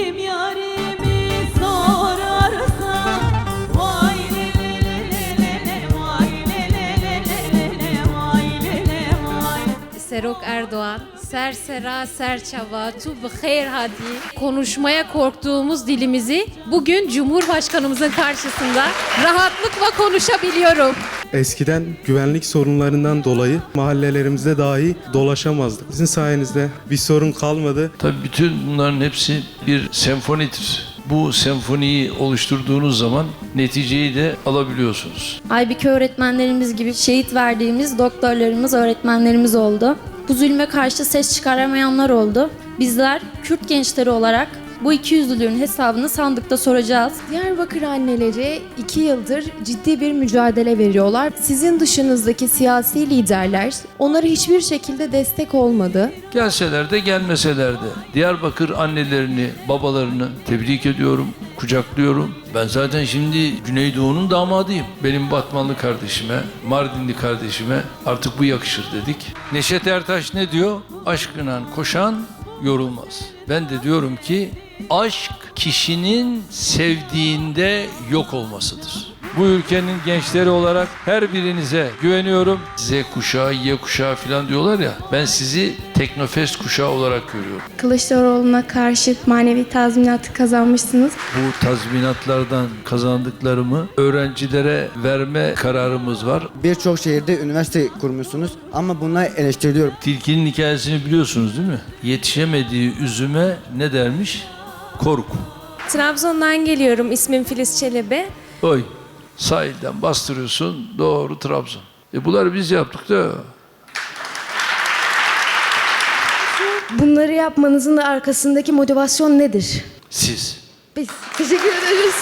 Kim yarimi sorarsa Vay le le le le Serok Erdoğan, Sersera Serçava, tu bixeyr hadi. Konuşmaya korktuğumuz dilimizi bugün Cumhurbaşkanımızın karşısında rahatlıkla konuşabiliyorum. Eskiden güvenlik sorunlarından dolayı mahallelerimizde dahi dolaşamazdık. Sizin sayenizde bir sorun kalmadı. Tabii bütün bunların hepsi bir senfonidir. Bu senfoniyi oluşturduğunuz zaman neticeyi de alabiliyorsunuz. Aybike öğretmenlerimiz gibi şehit verdiğimiz doktorlarımız, öğretmenlerimiz oldu. Bu zulme karşı ses çıkaramayanlar oldu. Bizler Kürt gençleri olarak bu ikiyüzlülüğün hesabını sandıkta soracağız. Diyarbakır anneleri iki yıldır ciddi bir mücadele veriyorlar. Sizin dışınızdaki siyasi liderler onlara hiçbir şekilde destek olmadı. Gelseler de gelmeseler de Diyarbakır annelerini, babalarını tebrik ediyorum, kucaklıyorum. Ben zaten şimdi Güneydoğu'nun damadıyım. Benim Batmanlı kardeşime, Mardinli kardeşime artık bu yakışır dedik. Neşet Ertaş ne diyor? Aşkına koşan yorulmaz. Ben de diyorum ki aşk kişinin sevdiğinde yok olmasıdır. Bu ülkenin gençleri olarak her birinize güveniyorum. Z kuşağı, Y kuşağı falan diyorlar ya. Ben sizi Teknofest kuşağı olarak görüyorum. Kılıçdaroğlu'na karşı manevi tazminatı kazanmışsınız. Bu tazminatlardan kazandıklarımı öğrencilere verme kararımız var. Birçok şehirde üniversite kurmuşsunuz ama bunları eleştiriliyorum. Tilkinin hikayesini biliyorsunuz değil mi? Yetişemediği üzüme ne dermiş? Korku. Trabzon'dan geliyorum. İsmim Filiz Çelebi. Oy sahilden bastırıyorsun doğru Trabzon. E bunları biz yaptık da Bunları yapmanızın da arkasındaki motivasyon nedir? siz. Biz teşekkür ederiz.